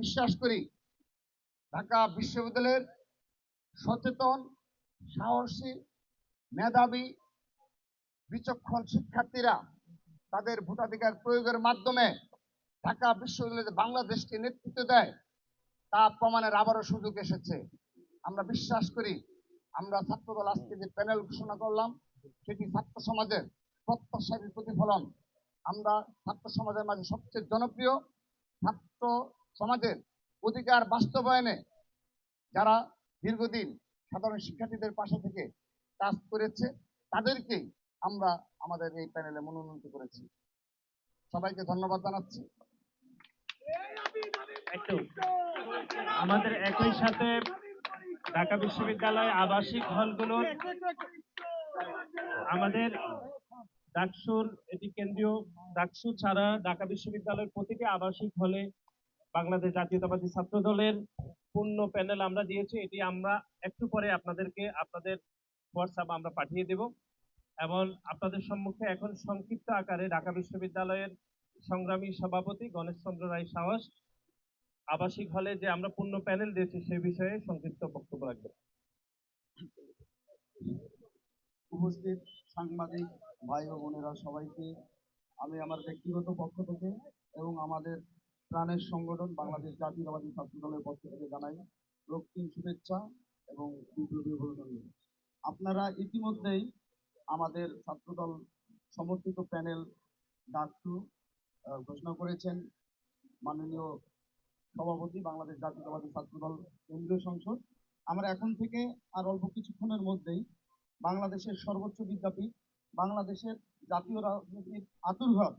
বিশ্বাস করি, ঢাকা বিশ্ববিদ্যালয়ের সচেতন, সাহসী, মেধাবী, বিচক্ষণ শিক্ষার্থীরা তাদের ভোটাধিকার প্রয়োগের মাধ্যমে ঢাকা বিশ্ববিদ্যালয়ে বাংলাদেশকে নেতৃত্ব দেয়, তা প্রমাণের আবারও সুযোগ এসেছে। আমরা বিশ্বাস করি, আমরা ছাত্রদল আজকে যে প্যানেল ঘোষণা করলাম, সেটি ছাত্র সমাজের প্রত্যাশার প্রতিফলন। আমরা ছাত্র সমাজের মাঝে সবচেয়ে জনপ্রিয় ছাত্র সমাজের অধিকার বাস্তবায়নে যারা দীর্ঘদিন সাধারণ শিক্ষার্থীদের পাশে থেকে কাজ করেছে, তাদেরকেই আমরা আমাদের এই প্যানেলে মনোনীত করেছি। সবাইকে ধন্যবাদ জানাচ্ছি। আমাদের একই সাথে ঢাকা বিশ্ববিদ্যালয় আবাসিক হলগুলোর আমাদের ডাকসুর, এটি কেন্দ্রীয় ডাকসু ছাড়া ঢাকা বিশ্ববিদ্যালয়ের প্রতিটি আবাসিক হলে বাংলাদেশ জাতীয়তাবাদী ছাত্র দলের পূর্ণ প্যানেল আমরা দিয়েছি। এটি আমরা একটু পরে আপনাদেরকে আপনাদের হোয়াটসঅ্যাপ আমরা পাঠিয়ে দেব এবং আপনাদের সম্মুখে এখন সংক্ষিপ্ত আকারে ঢাকা বিশ্ববিদ্যালয়ের সংগ্রামী সভাপতি গণেশ চন্দ্র রায় সাহস আবাসিক হলে যে আমরা পূর্ণ প্যানেল দিয়েছি সে বিষয়ে সংক্ষিপ্ত বক্তব্য রাখবেন। উপস্থিত সাংবাদিক ভাই ও বোনেরা সবাইকে, আমি আমার ব্যক্তিগত পক্ষ থেকে এবং আমাদের প্রাণের সংগঠন বাংলাদেশ জাতীয়তাবাদী ছাত্র দলের পক্ষ থেকে জানাই রক্তিম শুভেচ্ছা এবং বিপ্লবী অভিনন্দন। আপনারা ইতিমধ্যেই আমাদের ছাত্রদল সমর্থিত প্যানেল আহ, ঘোষণা করেছেন মাননীয় সভাপতি বাংলাদেশ জাতীয়তাবাদী ছাত্রদল কেন্দ্রীয় সংসদ। আমরা এখন থেকে আর অল্প কিছুক্ষণের মধ্যেই বাংলাদেশের সর্বোচ্চ বিদ্যাপীঠ বাংলাদেশের জাতীয় রাজনীতির আতুর্ভাব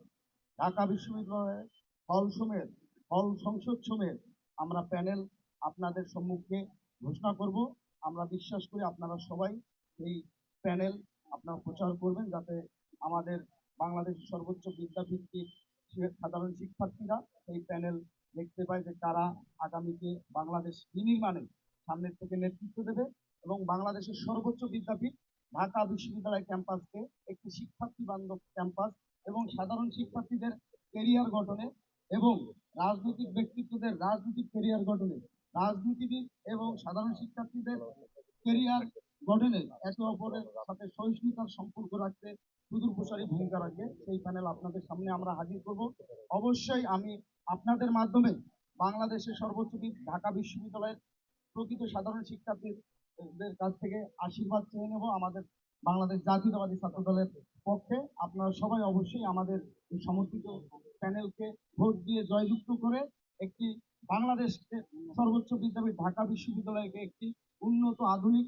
ঢাকা বিশ্ববিদ্যালয়ের হল সমেত, হল সংসদ সমেত আমরা প্যানেল আপনাদের সম্মুখে ঘোষণা করব। আমরা বিশ্বাস করি আপনারা সবাই এই প্যানেল আপনারা প্রচার করবেন যাতে আমাদের বাংলাদেশ সর্বোচ্চ সে- সাধারণ শিক্ষার্থীরা এই প্যানেল দেখতে পায় যে কারা আগামীতে বাংলাদেশ বিনির্মাণে সামনের থেকে নেতৃত্ব দেবে এবং বাংলাদেশের সর্বোচ্চ বিদ্যাপীঠ ঢাকা বিশ্ববিদ্যালয় ক্যাম্পাসকে একটি শিক্ষার্থী বান্ধব ক্যাম্পাস এবং সাধারণ শিক্ষার্থীদের কেরিয়ার গঠনে এবং রাজনৈতিক ব্যক্তিত্বদের রাজনৈতিক কেরিয়ার গঠনে, রাজনীতিবিদ এবং সাধারণ শিক্ষার্থীদের কেরিয়ার গঠনে একে অপরের সাথে সহিষ্ণুতার সম্পর্ক রাখতে সুদূর প্রসারী ভূমিকা রাখবে সেই প্যানেল আপনাদের সামনে আমরা হাজির করব। অবশ্যই আমি আপনাদের মাধ্যমে বাংলাদেশের সর্বোচ্চ ঢাকা বিশ্ববিদ্যালয়ের প্রকৃত সাধারণ শিক্ষার্থীদের কাছ থেকে আশীর্বাদ চেয়ে নেব। আমাদের বাংলাদেশ জাতীয়তাবাদী ছাত্র দলের পক্ষে আপনারা সবাই অবশ্যই আমাদের সমর্থিত প্যানেলকে ভোট দিয়ে জয়যুক্ত করে একটি বাংলাদেশকে সর্বোচ্চ বিদ্যাপীঠ ঢাকা বিশ্ববিদ্যালয়কে একটি উন্নত আধুনিক